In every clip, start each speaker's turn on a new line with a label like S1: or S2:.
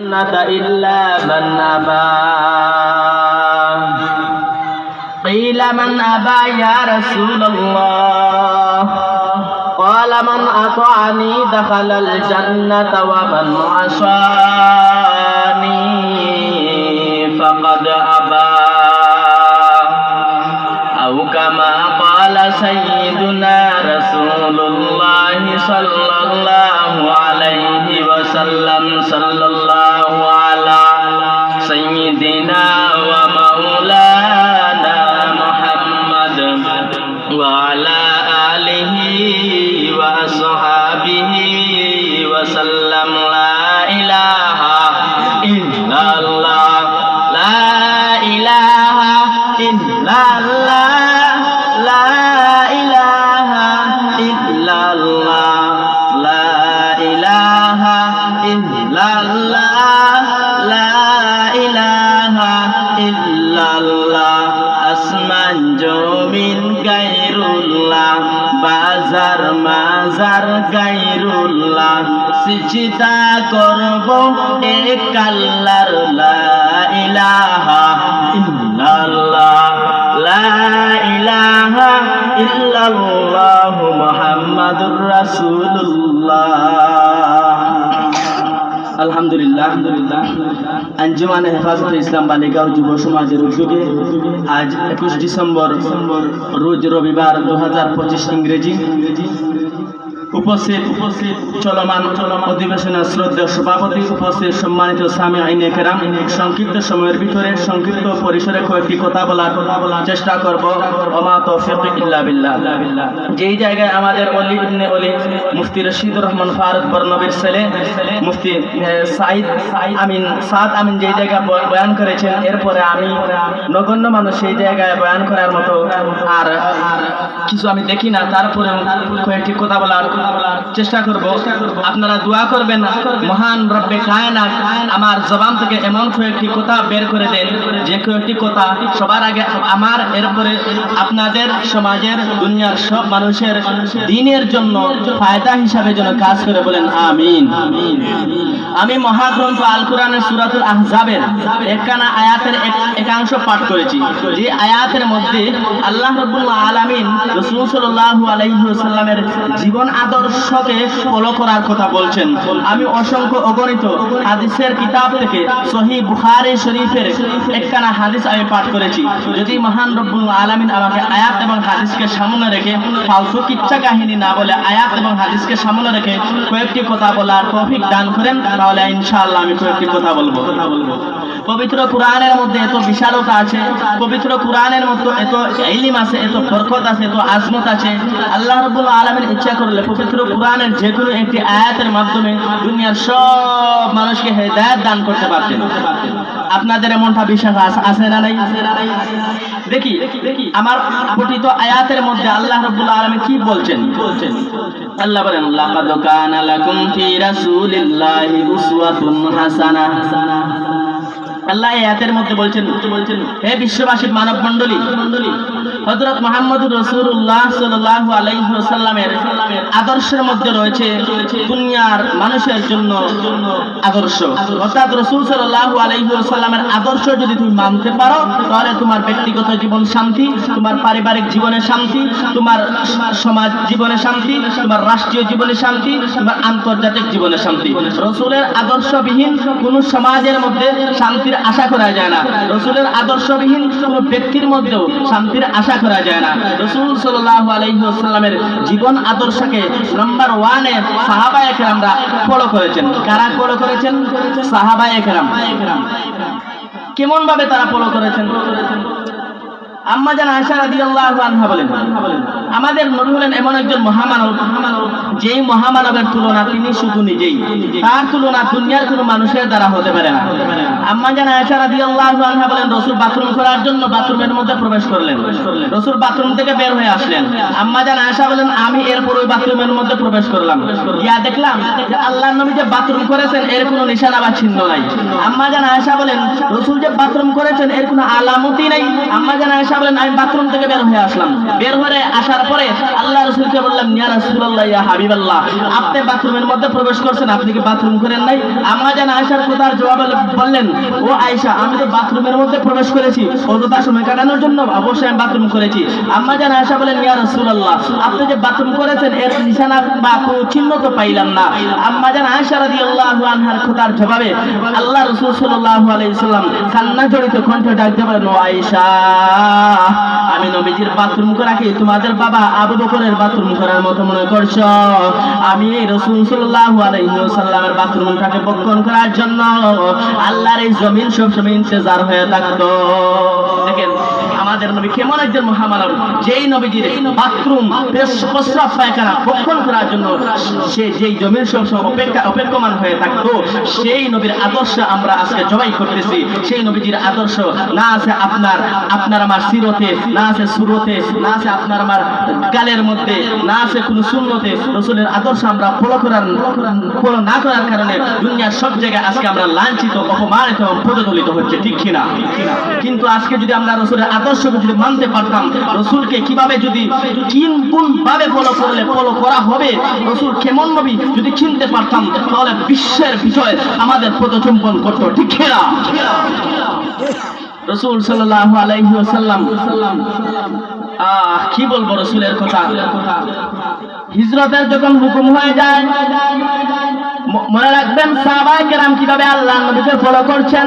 S1: الجنة إلا من أبى. قيل من أبى يا رسول الله. قال من أطعني دخل الجنة ومن عصاني فقد أبى. أو كما قال سيدنا رسول الله صلى الله عليه وسلم صلى الله মাজার গাইরুল্লাহ সিচিতা করব এক আল্লাহর লা আলহামদুলিল্লাহ হেফাজত ইসলাম বালিকা যুব সমাজের উদ্যোগে আজ একুশ ডিসেম্বর, রোজ রবিবার দু হাজার পঁচিশ ইংরেজি। উপস্থিত উপস্থিত চলমান অধিবেশনের শ্রদ্ধা সভাপতি, উপস্থিত সম্মানিত স্বামী আইনে কেরাম। সংক্ষিপ্ত সময়ের ভিতরে সংক্ষিপ্ত পরিসরে কয়েকটি কথা বলার কথা বলার চেষ্টা করব। ওমা তৌফিক ইল্লা বিল্লাহ। যেই জায়গায় আমাদের অলি ইবনে অলি, মুফতি রশিদুর রহমান ফারুক বর্ণবীর ছেলে, মুফতি সাইদ আমিন, সাদ আমিন যেই জায়গায় বয়ান করেছেন, এরপরে আমি নগণ্য মানুষ সেই জায়গায় বয়ান করার মতো আর কিছু আমি দেখি না তারপরে কয়েকটি কথা বলার চেষ্টা করব, আপনারা দোয়া করবেন মহান রব্বে কায়নাত, আমার জবান থেকে এমন কয়েকটি কথা বের করে দেন, যে কয়েকটি কথা সবার আগে আমার এরপরে আপনাদের সমাজের দুনিয়ার সব মানুষের দিনের জন্য ফায়দা হিসাবে যেন কাজ করে বলেন, আমিন। আমি মহাগ্রন্থ আল কোরআনের সুরাতুল আহজাবের একখানা আয়াতের একাংশ পাঠ করেছি। যে আয়াতের মধ্যে আল্লাহ রব্বুল আলামিন রাসূল সাল্লাল্লাহু আলাইহি ওয়াসাল্লামের জীবন আদর্শকে ফলো করার কথা বলছেন। আমি অসংখ্য অগণিত হাদিসের কিতাব থেকে সহি বুখারী শরীফের একখানা হাদিস আমি পাঠ করেছি। যদি মহান রব্বুল আলামিন আমাকে আয়াত এবং হাদিসকে সামনে রেখে ফালতু কিচ্ছা কাহিনী না বলে আয়াত এবং হাদিসকে সামনে রেখে কয়েকটি কথা বলার তৌফিক দান করেন, তাহলে ইনশাআল্লাহ আমি কয়েকটি কথা বলব। কথা বলব পবিত্র কোরআনের মধ্যে এত বিশালতা আছে, পবিত্র কোরআনের মধ্যে এত ইলিম আছে, এত বরকত আছে, এত আজমত আছে। আল্লাহ রাব্বুল আলামিন ইচ্ছা করলে পবিত্র কোরআনের যে কোনো একটি আয়াতের মাধ্যমে দুনিয়ার সব মানুষকে হেদায়েত দান করতে পারতেন। আপনাদের এমনটা বিশ্বাস আছে না নাই? দেখি আমার পঠিত আয়াতের মধ্যে আল্লাহ রাব্বুল আলামিন কি বলছেন? আল্লাহ বলেন, লাকাদ কানা লাকুম ফি রাসূলিল্লাহি উসওয়াতুন হাসানাহ। আল্লাহ আয়াতের মধ্যে বলছেন, হে বিশ্ববাসীর মানব মণ্ডলী হযরত মুহাম্মদুর রাসূলুল্লাহ সাল্লাল্লাহু আলাইহি ওয়াসাল্লামের আদর্শের মধ্যে রয়েছে দুনিয়ার মানুষের জন্য আদর্শ। অর্থাৎ রাসূল সাল্লাল্লাহু আলাইহি ওয়াসাল্লামের আদর্শ যদি তুমি মানতে পারো, তাহলে তোমার ব্যক্তিগত জীবন শান্তি, তোমার পারিবারিক জীবনে শান্তি, তোমার সমাজ জীবনে শান্তি, তোমার রাষ্ট্রীয় জীবনে শান্তি, তোমার আন্তর্জাতিক জীবনে শান্তি। রসুলের আদর্শবিহীন কোন সমাজের মধ্যে শান্তির আশা করা যায় না। রসুলের আদর্শবিহীন কোন ব্যক্তির মধ্যেও শান্তির আশা করা যায় না। রসুল সাল্লাহ আলহিহাস্লামের জীবন আদর্শকে নাম্বার ওয়ানে সাহাবা একরামরা ফলো করেছেন। কারা ফলো করেছেন? সাহাবা একরাম কেমন ভাবে তারা ফলো করেছেন? আম্মা জান রাদিয়াল্লাহু আনহা বলেন, আমাদের নবী হলেন এমন একজন মহামানব, যেই মহামানবের তুলনা তিনি শুধু নিজেই। তার তুলনা দুনিয়ার কোনো মানুষের দ্বারা হতে পারে না। আম্মা আনহা বলেন, রাসূল বাথরুম করার জন্য বাথরুমের মধ্যে প্রবেশ করলেন। রাসূল বাথরুম থেকে বের হয়ে আসলেন। আম্মা বলেন, আমি এরপর ওই বাথরুমের মধ্যে প্রবেশ করলাম। ইয়া দেখলাম যে নবী যে বাথরুম করেছেন, এর কোনো নিশানা বা চিহ্ন নাই। আম্মা জান আয়সা বলেন, রসুল যে বাথরুম করেছেন, এর কোনো আলামতই নাই। আম্মা জান আয়েশা বলেন আমি বাথরুম থেকে বের হয়ে আসলাম। বের হয়ে আসার পরে আল্লাহ রসুলকে বললাম, ইয়া রাসূলুল্লাহ, ইয়া হাবিবাল্লাহ, আপনি বাথরুমের মধ্যে প্রবেশ করছেন, আপনি কি বাথরুম করেন নাই? আম্মা জান আয়েশার কথার জবাবে বললেন, ও আয়েশা, আমি তো বাথরুমের মধ্যে প্রবেশ করেছি, অযথা সময় কাটানোর জন্য অবশ্যই আমি বাথরুম করেছি। আম্মা জান আয়েশা বলেন ইয়া রাসূলুল্লাহ, আপনি যে বাথরুম করেছেন, এর নিশানা বা কোনো চিহ্ন তো পাইলাম না। আম্মা জান আয়েশা রাদিয়াল্লাহু আনহার কথার জবাবে আল্লাহ রাসূল সাল্লাল্লাহু আলাইহি সাল্লাম কান্না জড়িত কণ্ঠে ডাকতে বলেন, ও আয়েশা আমি নবীজির বাথরুম করাকে তোমাদের বাবা আবু বকরের বাথরুম করার মতো মনে করছ? আমি এই রসুল সাল্লাহ আলাইসাল্লামের বাথরুমটাকে বক্ষণ করার জন্য আল্লাহর এই জমিন সবসময় ইন্তজার হয়ে থাকতো। দেখেন আমাদের নবী কেমন একজন মহামানব? যেই নবীজির বাথরুম প্রস্রাব পায়খানা বক্ষণ করার জন্য সে যেই জমির সব অপেক্ষা অপেক্ষমান হয়ে থাকতো, সেই নবীর আদর্শ আমরা আজকে জবাই করতেছি। সেই নবীজির আদর্শ, না আছে আপনার আপনার আমার সিরতে, না আছে সুরতে, না আছে আপনার আমার গালের মধ্যে, না আছে কোনো শূন্যতে রসুলের আদর্শ আমরা ফলো করার ফলো না করার কারণে দুনিয়ার সব জায়গায় আজকে আমরা লাঞ্ছিত, অপমানিত পদদলিত হচ্ছে, ঠিক কিনা? কিন্তু আজকে যদি আমরা রসুলের আদর্শকে যদি মানতে পারতাম। রসুলকে কীভাবে যদি কিন কোন ভাবে ফলো করলে ফলো করা হবে, রসুল কেমন নবী যদি চিনতে পারতাম, তাহলে বিশ্বের বিষয় আমাদের পদচুম্বন করতো। ঠিক কিনা? রসুল সাল্লাল্লাহু আলাইহি ওয়াসাল্লাম, আহ, কি বলব রসুলের কথা? হিজরতের যখন হুকুম হয়ে যায় মনে রাখবেন সাহাবায়ে কেরাম কীভাবে আল্লাহ নবীকে ফলো করছেন?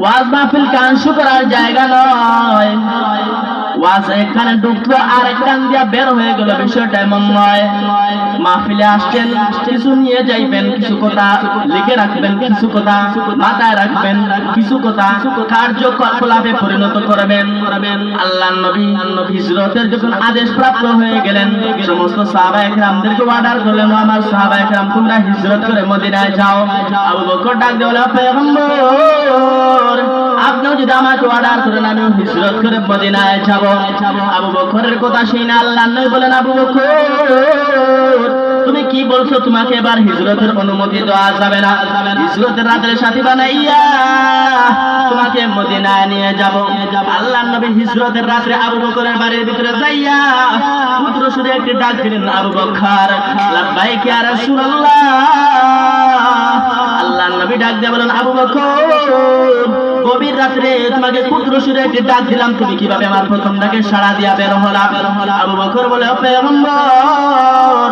S1: ওয়াজ মাহফিল কান করার জায়গা নয়। ওয়াজ ঢুকলো, আর কান দিয়া বের হয়ে গেল বিষয়টা এমন নয়। মাহফিলে আসছেন, কিছু নিয়ে যাইবেন, কিছু কথা লিখে রাখবেন, কিছু কথা মাথায় রাখবেন, কিছু কথা কার্যকলাপে পরিণত করবেন। আল্লাহ নবী হিজরতের যখন আদেশ প্রাপ্ত হয়ে গেলেন, সমস্ত সাহাবা একরামদেরকে অর্ডার করলেন আমার সাহাবা একরাম, তোমরা হিজরত করে মদিনায় যাও। আবু বকর ডাক দেওয়া আপনিও যদি আমাকে অর্ডার করেন আমি হিজরত করে মদিনায় যাব। আবু বকরের কথা শুনে না আল্লাহ নবী বলেন, আবু বকর, তুমি কি বলছো? তোমাকে এবার হিজরতের অনুমতি দেওয়া যাবে না। হিজরতের রাতের সাথী বানাইয়া তোমাকে মদিনায় নিয়ে যাব। আল্লাহ নবী হিজরতের রাত্রে আবু বকরের বাড়ির ভিতরে যাইয়া পুত্র সুরে একটি ডাক দিলেন, আবু বকর, লাব্বাইক ইয়া রাসূলুল্লাহ। আল্লাহ নবী ডাক দিয়ে বলেন, আবু বকর গভীর রাত্রে তোমাকে পুত্র সুরে একটি ডাক দিলাম, তুমি কীভাবে আমার প্রথম ডাকে সাড়া দিয়া বের হলা? আবু বকর বলে পেগম্বর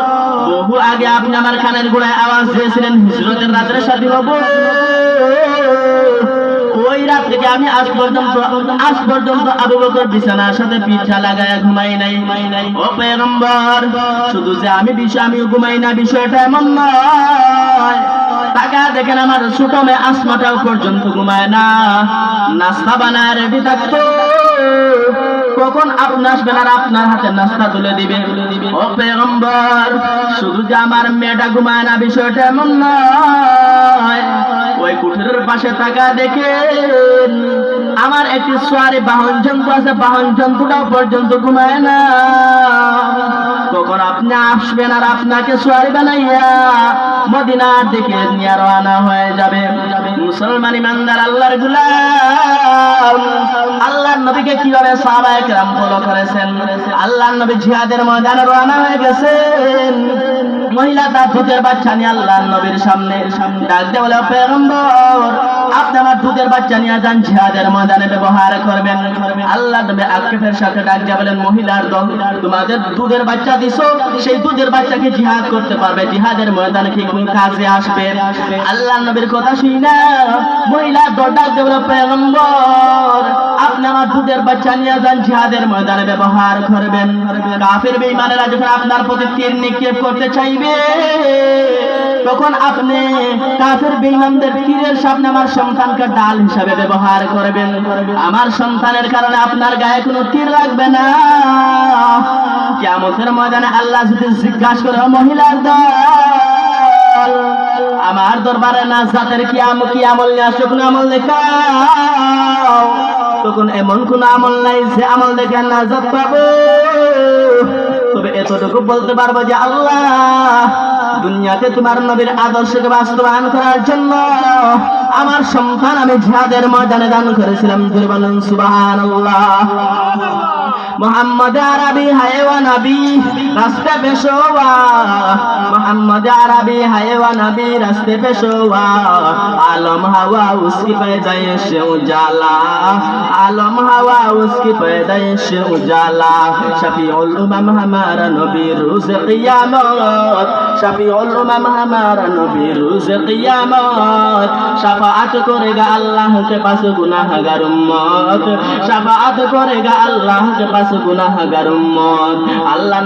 S1: বহু আগে আপনি আমার খানের গোড়ায় আওয়াজ দিয়েছিলেন, হিজরতের রাত্রে সাথী হব। রাত ঘুমাই শুধু যে আমি আমি ঘুমাই না, বিষয়টা এমন টাকা দেখেন আমার ছোট মেয়ে আসমাটাও পর্যন্ত ঘুমায় না। নাস্তা বানায় রেডি থাকতো। কখন আপনি আসবেন আর আপনার হাতে নাস্তা তুলে দিবে? ও পেগম্বর, শুধু যে আমার মেয়েটা ঘুমায় না, বিষয়টা এমন নয়। ওই কুঠিরের পাশে থাকা দেখেন আমার একটি সোয়ারি বাহন জন্তু আছে, বাহন জন্তুটাও পর্যন্ত ঘুমায় না। কখন আপনি আসবেন আর আপনাকে সোয়ারি বানাইয়া মদিনার দিকে নিয়ে রওনা হয়ে যাবে। মুসলমান ইমানদার, আল্লাহর গুলাম। আল্লাহর নবীকে কীভাবে সাহাবায়ে কেরাম ফলো করেছেন। আল্লাহ নবী জিহাদের ময়দানে রওনা হয়ে গেছেন। মহিলা তার দুধের বাচ্চা নিয়ে আল্লাহর নবীর সামনে ডাক দিয়ে বলে পেগম্বর, আপনি আমার দুধের বাচ্চা নিয়ে যান, জিহাদের ময়দানে ব্যবহার করবেন। আল্লাহ নবী আক্ষেপের সাথে ডাক দিয়ে বলেন, মহিলার দল, তোমাদের দুধের বাচ্চা দিছো, সেই দুধের বাচ্চাকে জিহাদ করতে পারবে, জিহাদের ময়দানে কি কোন কাজে আসবে? আল্লাহ নবীর কথা শুই না মহিলা দল ডাক দিয়ে বলে, পেগম্বর, আপনি আমার দুধের বাচ্চা নিয়ে যান, জিহাদের ময়দানে ব্যবহার করবেন। কাফের বেঈমানেরা যখন আপনার প্রতি তীর নিক্ষেপ করতে চাইবে তখন আপনি কাফের বেঈমানদের তীরের সামনে আমার সন্তানকে ডাল হিসাবে ব্যবহার করবেন। আমার সন্তানের কারণে আপনার গায়ে কোনো তীর লাগবে না। কিয়ামতের ময়দানে আল্লাহ যদি জিজ্ঞাসা করে মহিলার দল, আমার দরবারে না জাতের কি আম কি আমল নিয়ে আসো কোন আমল দেখাও? তখন এমন কোন আমল নাই যে আমল দেখে না জাত পাবো। এতটুকু বলতে পারব যে আল্লাহ, দুনিয়াতে তোমার নবীর আদর্শকে বাস্তবায়ন করার জন্য আমার সন্তান আমি জিহাদের ময়দানে দান করেছিলাম। দুর্বল সুবাহ সুবহানাল্লাহ। মোহাম্মদ আরবি হায়ওয়া নবী রাস্তে পেশোয়া মোহাম্মদ আরবি হায়ওয়া নবী রাস্তে পেশোয়া आलम हवा उसकी पैदाइश उजाला आलम हवा उसकी पैदाइश उजाला शफीउल उमम हमारा नबी रोज क़ियामत শাফিউল উমাম কিয়ামত। শাফাআত করে গা আল্লাহকে গুনাহগার উম্মত। শাফাআত করে গা আল্লাহকে গুনাহগার উম্মত।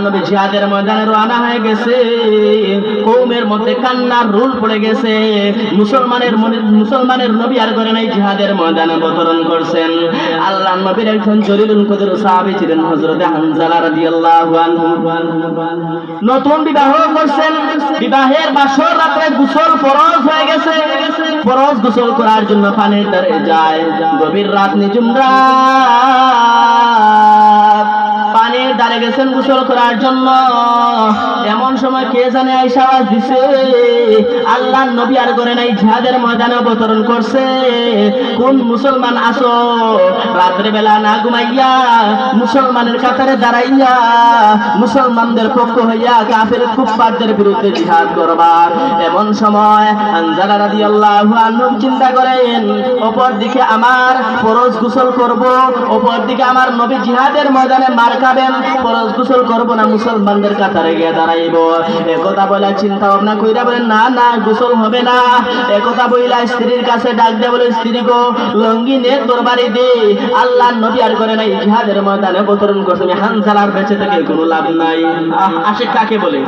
S1: নবী জিহাদের ময়দানে রওনা হয়ে গেছে। মধ্যে কান্নার রুল পড়ে গেছে। মুসলমানের মুসলমানের নবী আর করে নাই, জিহাদের ময়দানে অবতরণ করছেন। আল্লাহ নবীর একজন জলিলুল কদর সাহাবী ছিলেন হযরত রাদিয়াল্লাহু আনহু। নতুন বিবাহ করছেন। বিবাহের বাসর রাতে গোসল ফরজ হয়ে গেছে। ফরজ গোসল করার জন্য পানির ধারে যায়। গভীর রাত নিজুমরা ধারে গেছেন গোসল করার জন্য। এমন সময় কে জানে আইসা আওয়াজ দিছে আল্লাহ নবী আর করে নাই, জিহাদের ময়দানে অবতরণ করছে। কোন মুসলমান আসো রাত্রে বেলা না ঘুমাইয়া মুসলমানের কাতারে দাঁড়াইয়া মুসলমানদের পক্ষ হইয়া কাফের কুফফারদের বিরুদ্ধে জিহাদ করবার। এমন সময় আনজালা রাদিয়াল্লাহু আনহু চিন্তা করেন অপর দিকে আমার ফরজ গোসল করব অপর দিকে আমার নবী জিহাদের ময়দানে মার খাবেন ফরজ গোসল করব না, মুসলমানদের কাতারে গিয়ে দাঁড়াইব। একথা বলে চিন্তা ভাবনা কইরা বলেন না না, গোসল হবে না। একথা বইলা স্ত্রীর কাছে ডাক দেয়া বলে, স্ত্রী গো লঙ্গি নে তোর দে। আল্লাহ নবী আর করে নাই, জিহাদের ময়দানে অবতরণ করছে। আমি হানজালার বেঁচে থেকে কোনো লাভ নাই। আশেক কাকে বলে?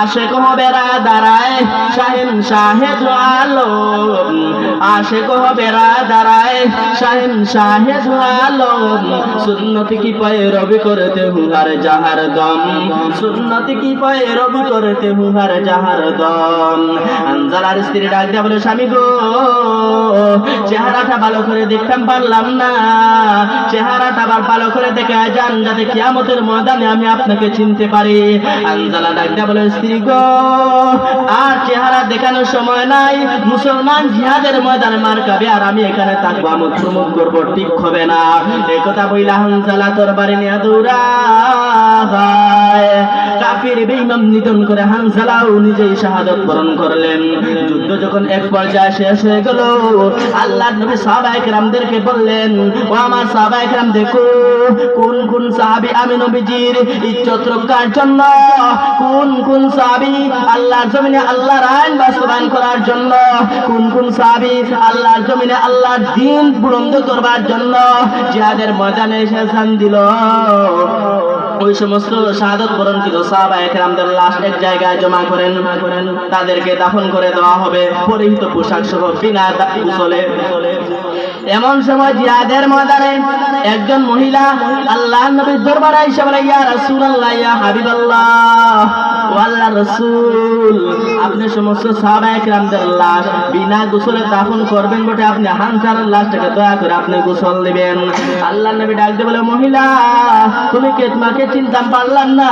S1: আশেক হবে রা দাঁড়ায় শাহিন শাহেদ আলম। আশেক হবে রা দাঁড়ায় শাহিন শাহেদ আলম। সুন্নতি কি পায়ে রবি করতে হুহার জাহার দম। কি পায়ে হুহার জাহার দম। আনজালার স্ত্রী ডাক দেয়া বলে, স্বামী গো, চেহারাটা ভালো করে দেখতাম পারলাম না। চেহারাটা আবার ভালো করে দেখে যান যাতে কিয়ামতের ময়দানে আমি আপনাকে চিনতে পারি। আনজালা ডাক দেয়া বলে, স্ত্রী গো, আর চেহারা দেখানোর সময় নাই। মুসলমান জিহাদের ময়দানে মার খাবে আর আমি এখানে থাকব আমুক প্রমুখ করব, ঠিক হবে না। এই কথা বইলা হানজালা তোর বাড়ি নিয়ে দৌড়া কাফির নিধন করে হানজালাও নিজেই শাহাদত বরণ করলেন। যুদ্ধ যখন এক পর্যায়ে শেষ হয়ে গেল, আল্লাহর নবী সাহাবায়ে বললেন, ও আমার সাহাবায়ে দেখো, কোন কোন সাহাবী আমি নবীজির ইজ্জত রক্ষার জন্য, কোন কোন আল্লাহর জমিনে আল্লাহর আইন বাস্তবায়ন করার জন্য, কোন কোন সাহাবী আল্লাহর জমিনে আল্লাহর দিন বুলন্দ করবার জন্য জিহাদের ময়দানে এসে দিল। ওই সমস্ত শাহাদত বরণ ছিল সাহাবা একরামদের লাশ এক জায়গায় জমা করেন। তাদেরকে দাফন করে দেওয়া হবে। পরিহিত পোশাক সহ বিনা গোসলে। এমন সময় জিহাদের ময়দানে একজন মহিলা আল্লাহ নবীর দরবারে এসে বলে, ইয়া রাসূলুল্লাহ, ইয়া হাবিবাল্লাহ ও রাসূল আপনি সমস্ত সাহাবা একরামদের লাশ বিনা গোসলে দাফন করবেন বটে, আপনি হানসারের লাশটাকে দয়া করে আপনি গোসল দিবেন। আল্লাহ নবী ডাক দিয়ে বলে, মহিলা, তুমি কে তোমাকে চিনতাম পারলাম না?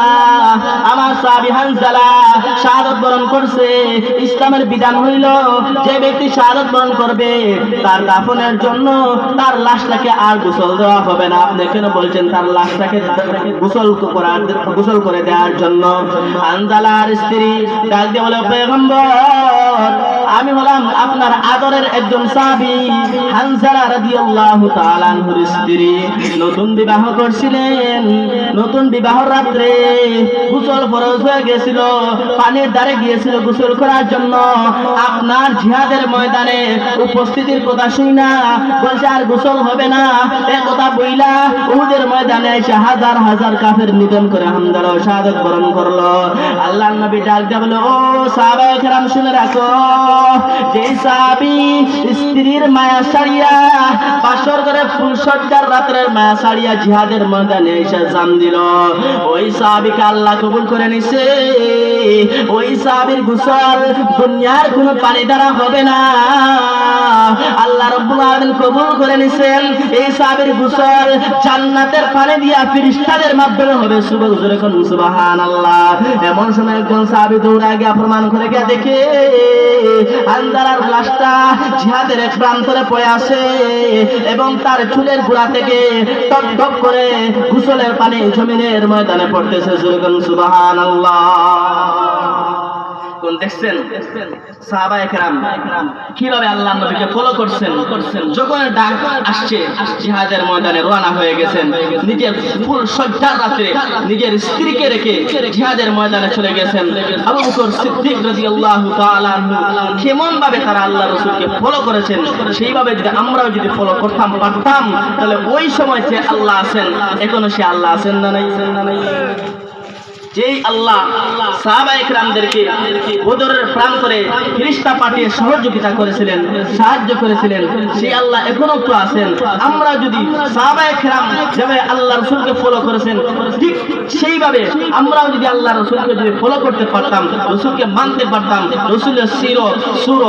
S1: আমার সাহাবী হানসালা শাহাদত বরণ করছে। ইসলামের বিধান হইল, যে ব্যক্তি শাহাদত বরণ করবে, তার দাফনের জন্য তার লাশটাকে আর গোসল দেওয়া হবে না। আপনি কেন বলছেন তার লাশটাকে গোসল করার গোসল করে দেওয়ার জন্য? হানজালার স্ত্রী ডাক দিয়ে বলে পেগম্বর আমি হলাম আপনার আদরের একজন সাহাবী, হানজালা রাদিয়াল্লাহু তাআলা আনহুর স্ত্রী। নতুন বিবাহ করছিলেন। নতুন বিবাহ রাত্রে গোসল ফরজ হয়ে গেছিল, পানির ধারে গিয়েছিল গোসল করার জন্য। আপনার জিহাদের ময়দানে উপস্থিতির কথা শুই না, বলছে, আর গোসল হবে না। এ কথা বইলা উহুদের ময়দানে এসে হাজার হাজার কাফের নিধন করে হামদারা শাহাদত বরণ করল। আল্লাহ নবী ডাক দিয়ে বলে ও সাহাবায়ে কেরাম, শুনে রাখো। স্ত্রীর মায়া সারিয়া বাসর করে ফুলসজ্জার রাত্রের মায়া সারিয়া জিহাদের ময়দানে এসে জান দিল। ওই সাহাবীকে আল্লাহ কবুল করে নিছে। ওই সাহাবীর গোসল দুনিয়ার কোনো পানি দ্বারা হবে না। আল্লাহ রব্বুল আলামিন কবুল করে নিছেন। এই সাহাবীর গোসল জান্নাতের পানি দিয়া ফিরিস্তাদের মাধ্যমে হবে। সুবহ জোরে কোন, সুবহানাল্লাহ। এমন সময় একজন সাহাবী দৌড়া গিয়া প্রমাণ করে গিয়া দেখে আন্দারার লাশটা জিহাদের এক প্রান্তরে পড়ে আসে এবং তার চুলের গোড়া থেকে টপ টপ করে গোসলের পানি জমিনের ময়দানে পড়তেছে সুরগন সুবাহান সুবহানাল্লাহ। কোন দেখছেন? সাহাবা একরাম কীভাবে আল্লাহ নবীকে ফলো করছেন? যখন ডাক আসছে, জিহাদের ময়দানে রওনা হয়ে গেছেন। নিজের ফুল সজ্জার রাতে নিজের স্ত্রীকে রেখে জিহাদের ময়দানে চলে গেছেন। আবু বকর সিদ্দিক রাদিয়াল্লাহু তাআলা কেমন ভাবে তারা আল্লাহ রাসূলকে ফলো করেছেন? সেইভাবে যদি আমরাও যদি ফলো করতাম, পারতাম, তাহলে ওই সময় যে আল্লাহ আছেন, এখনও সে আল্লাহ আছেন না নাই? যেই আল্লাহ সাহাবা একরামদেরকে বদরের প্রান্তরে ফিরিস্তা পাঠিয়ে সহযোগিতা করেছিলেন, সাহায্য করেছিলেন, সেই আল্লাহ এখনও তো আছেন। আমরা যদি সাহাবা একরাম যেভাবে আল্লাহ রসুলকে ফলো করেছেন, ঠিক সেইভাবে আমরাও যদি আল্লাহ রসুলকে যদি ফলো করতে পারতাম, রসুলকে মানতে পারতাম, রসুলের শির সুর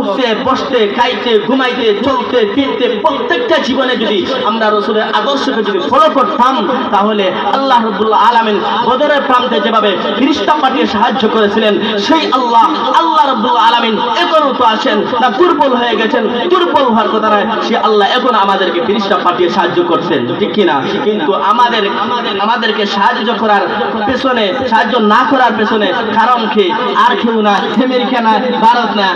S1: উঠতে, বসতে, খাইতে, ঘুমাইতে, চলতে, ফিরতে, প্রত্যেকটা জীবনে যদি আমরা রসুলের আদর্শকে যদি ফলো করতাম, তাহলে আল্লাহ রবুল্লাহ আলমিন বদরের প্রান্তে যেভাবে ফিরিস্তা পাঠিয়ে সাহায্য করেছিলেন, সেই আল্লাহ আল্লাহ রব্বুল আলমিন এখনও তো আছেন, না দুর্বল হয়ে গেছেন, দুর্বল হওয়ার কথা নয়, সে আল্লাহ এখন আমাদেরকে ফিরিস্তা পাঠিয়ে সাহায্য করছেন, ঠিক কিনা? কিন্তু আমাদের, আমাদেরকে সাহায্য করার পেছনে, সাহায্য না করার পেছনে কারণ কি? আর কেউ না আমেরিকা না ভারত না